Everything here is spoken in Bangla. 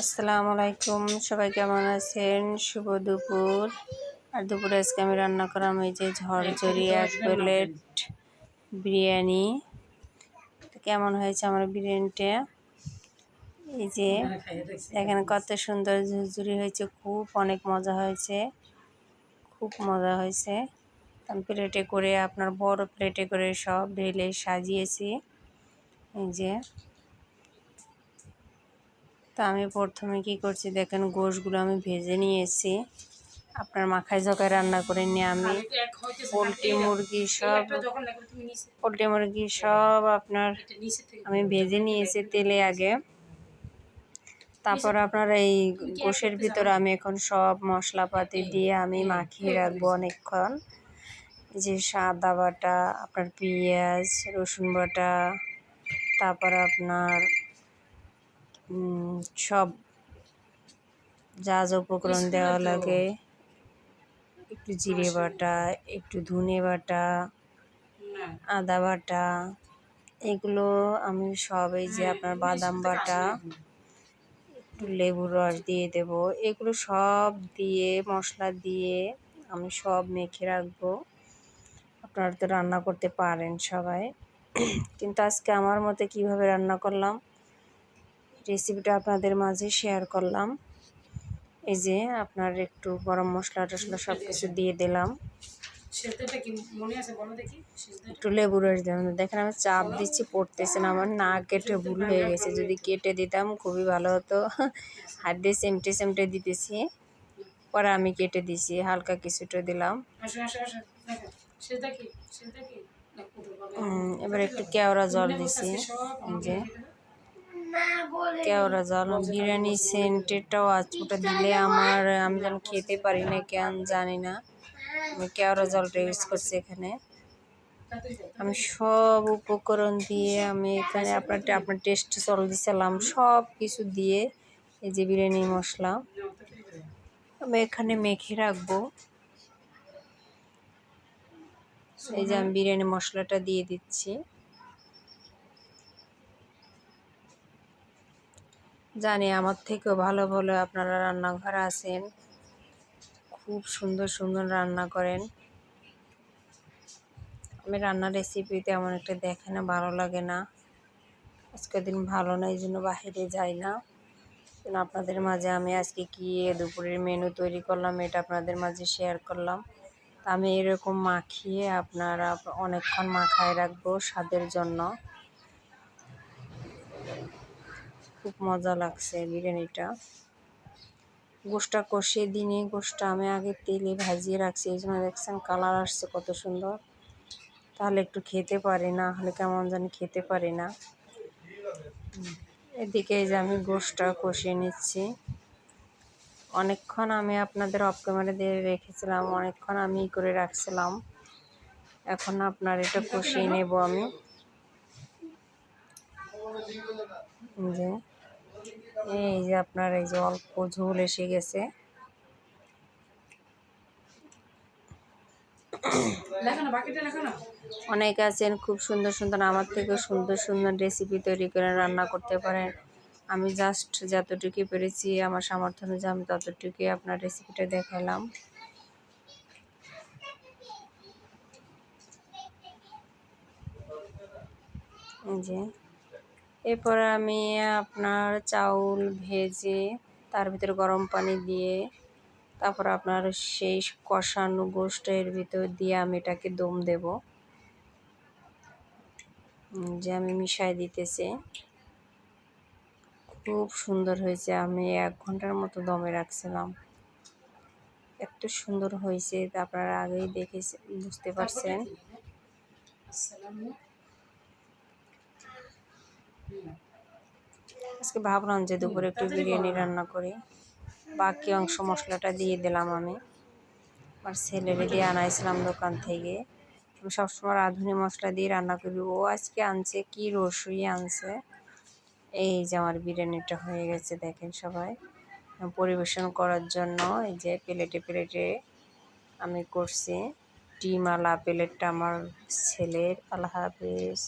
আসসালামু আলাইকুম সবাই কেমন আছেন? শুভ দুপুর। আর দুপুরে আজকে আমি রান্না করাম এই যে ঝরঝরি এক প্লেট বিরিয়ানি। কেমন হয়েছে আমার বিরিয়ানিটা? এই যে এখানে কত সুন্দর ঝুরঝুরি হয়েছে, খুব অনেক মজা হয়েছে, খুব মজা হয়েছে। আমি প্লেটে করে, আপনার বড় প্লেটে করে সব ঢেলে সাজিয়েছি। এই যে তো আমি প্রথমে কি করছি, দেখেন গোশগুলো আমি ভেজে নিয়েছি। আপনার মাখায় ঝকায় রান্না করে নিয়ে আমি। পোলট্রি মুরগি সব পোলট্রি মুরগি সব আপনার আমি ভেজে নিয়েছি তেলে আগে। তারপর আপনার এই গোশের ভিতর আমি এখন সব মশলাপাতি দিয়ে আমি মাখিয়ে রাখব অনেকক্ষণ। যে সাদা বাটা, আপনার পেঁয়াজ, রসুন বাটা, তারপর আপনার সব যা যা উপকরণ দেওয়া লাগে। একটু জিরে বাটা একটু ধনে বাটা আদা বাটা এগুলো আমি সব এই যে আপনার বাদাম বাটা একটু লেবুর রস দিয়ে দেব। এগুলো সব দিয়ে মশলা দিয়ে আমি সব মেখে রাখব। আপনারা তো রান্না করতে পারেন সবাই। কিন্তু আজকে আমার মতে কীভাবে রান্না করলাম? রেসিপিটা আপনাদের মাঝে শেয়ার করলাম। এই যে আপনার একটু গরম মশলা টশলা সব কিছু দিয়ে দিলাম। একটু লেবু রস দিলাম দেখেন আমি চাপ দিচ্ছি পড়তেছে না আমার না কেটে ভুল হয়ে গেছে। যদি কেটে দিতাম খুবই ভালো হতো। হাত দিয়ে সেমটে সেমটে দিতেছি পরে আমি কেটে দিছি হালকা কিছুটা দিলাম। এবার একটু কেওড়া জল দিছি যে। কেওড়া জল? বিরিয়ানি সেন্টেরটাও আজ ওটা দিলে আমার, আমি যেন খেতে পারি না কেন জানি না। আমি কেওড়া জলটা ইউজ করছি এখানে। আমি সব উপকরণ দিয়ে আমি এখানে আপনার আপনার টেস্ট জল দিছিলাম সব কিছু দিয়ে এই যে বিরিয়ানি মশলা। আমি এখানে মেখে রাখব। এই যে আমি বিরিয়ানি মশলাটা দিয়ে দিচ্ছি। জানি আমার থেকেও ভালো ভালো আপনারা রান্নাঘরে আছেন। খুব সুন্দর সুন্দর রান্না করেন। আমি রান্নার রেসিপি তেমন একটা দেখে না, ভালো লাগে না। আজকের দিন ভালো না, এই জন্য বাহিরে যাই না। আপনাদের মাঝে আমি আজকে কি দুপুরের মেনু তৈরি করলাম, এটা আপনাদের মাঝে শেয়ার করলাম। তা আমি এরকম মাখিয়ে আপনারা অনেকক্ষণ মাখায় রাখব স্বাদের জন্য। খুব মজা লাগছে বিরিয়ানিটা। গোষ্ঠটা কষিয়ে দিনে গোষ্ঠটা আমি আগে তেলে ভাজিয়ে রাখছি, এই জন্য দেখছেন কালার আসছে কত সুন্দর। তাহলে একটু খেতে পারি না, হলে কেমন জানি খেতে পারি না। এদিকে এই যে আমি গোষ্ঠটা কষিয়ে নিচ্ছি। অনেকক্ষণ আমি আপনাদের অফ ক্যামেরা দিয়ে রেখেছিলাম, অনেকক্ষণ আমি করে রাখছিলাম। এখন আপনার এটা কষিয়ে নেব আমি। যে। এই যে আপনার এই যে অল্প ঝোল এসে গেছে। অনেক আছেন খুব সুন্দর সুন্দর আমার থেকে সুন্দর সুন্দর রেসিপি তৈরি করে রান্না করতে পারেন। আমি জাস্ট যতটুকু পেরেছি আমার সামর্থ্য অনুযায়ী আমি ততটুকুই আপনার রেসিপিটা দেখালাম। যে। এরপর আমি আপনার চাউল ভেজে তার ভিতরে গরম পানি দিয়ে তারপর আপনার সেই কষানো গোষ্ঠের ভিতর দিয়ে আমি এটাকে দম দেব। যে আমি মিশাই দিতেছি। খুব সুন্দর হয়েছে। আমি এক ঘণ্টার মতো দমে রাখছিলাম। এত সুন্দর হয়েছে। আপনারা আগেই দেখে বুঝতে পারছেন। আজকে ভাবলাম যে দুপুরে একটু বিরিয়ানি রান্না করি। বাকি অংশ মশলাটা দিয়ে দিলাম আমি। আমার ছেলেরে দিয়ে আনাইছিলাম দোকান থেকে। আমি সবসময় রাঁধুনি মশলা দিয়ে রান্না করি। ও আজকে আনছে কি রসুই আনছে। এই যে আমার বিরিয়ানিটা হয়ে গেছে দেখেন সবাই। পরিবেশন করার জন্য এই যে প্লেটে প্লেটে আমি করছি। ডিম আলা, প্লেটটা আমার ছেলের। আল্লাহ হাফিজ।